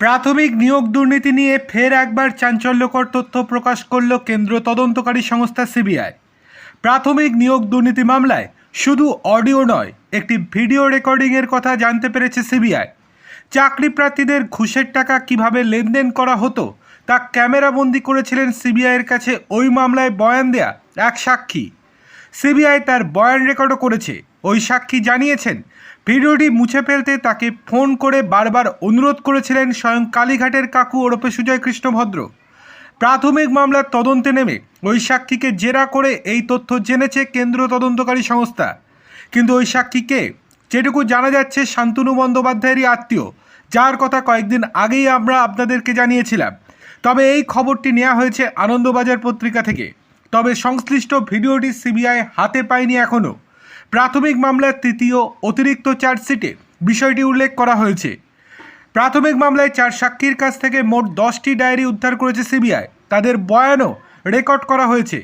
প্রাথমিক নিয়োগ দুর্নীতি নিয়ে ফের একবার চাঞ্চল্যকর তথ্য প্রকাশ করল কেন্দ্র তদন্তকারী সংস্থা সিবিআই। প্রাথমিক নিয়োগ দুর্নীতি মামলায় শুধু অডিও নয়, একটি ভিডিও রেকর্ডিংয়ের কথা জানতে পেরেছে সিবিআই। চাকরি প্রার্থীদের ঘুষের টাকা কীভাবে লেনদেন করা হতো, তা ক্যামেরাবন্দি করেছিলেন সিবিআইয়ের কাছে ওই মামলায় বয়ান দেয়া এক সাক্ষী। সিবিআই তার বয়ান রেকর্ডও করেছে। ওই সাক্ষী জানিয়েছেন, ভিডিওটি মুছে ফেলতে তাকে ফোন করে বারবার অনুরোধ করেছিলেন স্বয়ং কালীঘাটের কাকু ওরফে সুজয় কৃষ্ণ ভদ্র প্রাথমিক মামলার তদন্তে নেমে ওই সাক্ষীকে জেরা করে এই তথ্য জেনেছে কেন্দ্র তদন্তকারী সংস্থা। কিন্তু ওই সাক্ষীকে যেটুকু জানা যাচ্ছে, শান্তনু বন্দ্যোপাধ্যায়েরই আত্মীয়। যার কথা কয়েকদিন আগেই আমরা আপনাদেরকে জানিয়েছিলাম। তবে এই খবরটি নেওয়া হয়েছে আনন্দবাজার পত্রিকা থেকে। তবে সংশ্লিষ্ট ভিডিওটি সিবিআই হাতে পায়নি এখনও। প্রাথমিক মামলার তৃতীয় অতিরিক্ত চার্জশিটে বিষয়টি উল্লেখ করা হয়েছে। প্রাথমিক মামলায় চার সাক্ষীর কাছ থেকে মোট দশটি ডায়েরি উদ্ধার করেছে সিবিআই। তাদের বয়ানও রেকর্ড করা হয়েছে।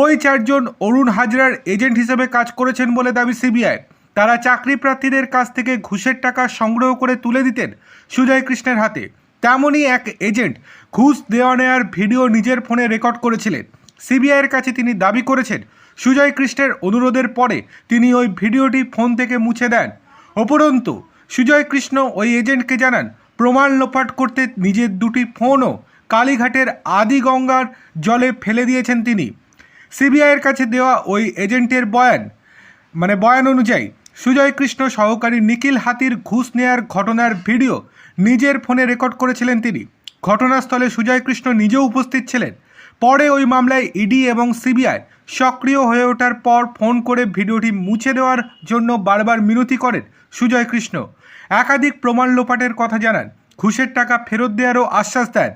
ওই চারজন অরুণ হাজরার এজেন্ট হিসেবে কাজ করেছেন বলে দাবি সিবিআই। তারা চাকরি প্রার্থীদের কাছ থেকে ঘুষের টাকা সংগ্রহ করে তুলে দিতেন সুজয় কৃষ্ণের হাতে। তেমনই এক এজেন্ট ঘুষ দেওয়া নেওয়ার ভিডিও নিজের ফোনে রেকর্ড করেছিলেন। সিবিআইয়ের কাছে তিনি দাবি করেছেন, সুজয় কৃষ্ণের অনুরোধের পরে তিনি ওই ভিডিওটি ফোন থেকে মুছে দেন। উপরন্তু, সুজয় কৃষ্ণ ওই এজেন্টকে জানান, প্রমাণ লোপাট করতে নিজের দুটি ফোনও কালীঘাটের আদি গঙ্গার জলে ফেলে দিয়েছেন তিনি। সিবিআইয়ের কাছে দেওয়া ওই এজেন্টের বয়ান মানে বয়ান অনুযায়ী, সুজয় কৃষ্ণ সহকারী নিখিল হাতির ঘুষ নেয়ার ঘটনার ভিডিও নিজের ফোনে রেকর্ড করেছিলেন তিনি। ঘটনাস্থলে সুজয় কৃষ্ণ নিজেও উপস্থিত ছিলেন। পরে ওই মামলায় ইডি এবং সিবিআই সক্রিয় হয়ে ওঠার পর ফোন করে ভিডিওটি মুছে দেওয়ার জন্য বারবার মিনতি করেন সুজয় কৃষ্ণ। একাধিক প্রমাণ লোপাটের কথা জানান, ঘুষের টাকা ফেরত দেওয়ারও আশ্বাস দেন।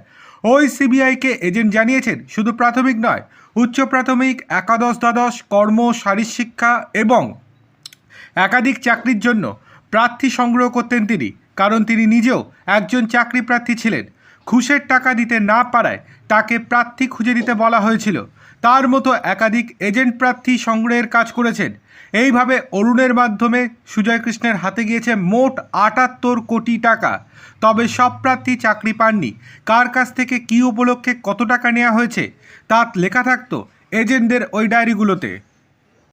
ওই সিবিআইকে এজেন্ট জানিয়েছেন, শুধু প্রাথমিক নয়, উচ্চ প্রাথমিক, একাদশ দ্বাদশ, কর্ম শারীরশিক্ষা এবং একাধিক চাকরির জন্য প্রার্থী সংগ্রহ করতেন তিনি, কারণ তিনি নিজেও একজন চাকরি প্রার্থী ছিলেন। ঘুষের টাকা দিতে না পারায় তাকে প্রার্থী খুঁজে দিতে বলা হয়েছিল। তার মতো একাধিক এজেন্ট প্রার্থী সংগ্রহের কাজ করেছেন। এইভাবে অরুণের মাধ্যমে সুজয় কৃষ্ণের হাতে গিয়েছে মোট আটাত্তর কোটি টাকা। তবে সব প্রার্থী চাকরি পাননি। কার কাছ থেকে কী উপলক্ষে কত টাকা নেওয়া হয়েছে তা লেখা থাকতো এজেন্টদের ওই ডায়েরিগুলোতে।